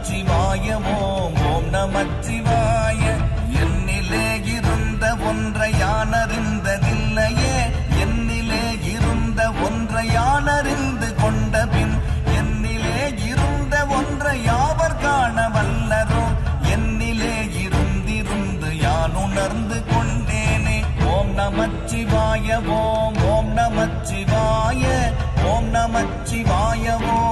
நமச்சிவாயமோம் ஓம் நமச்சிவாய. என்னிலே இருந்த ஒன்றை யானறிந்ததில்லையே. என்னிலே இருந்த ஒன்றை யானறிந்து கொண்ட பின் என்னிலே இருந்த ஒன்றை யாவர் காண வல்லரோ என்னிலே இருந்திருந்து யான் உணர்ந்து கொண்டேனே. ஓம் நமச்சிவாய ஓம் ஓம் நமச்சிவாய. ஓம் நமச்சிவாய ஓம்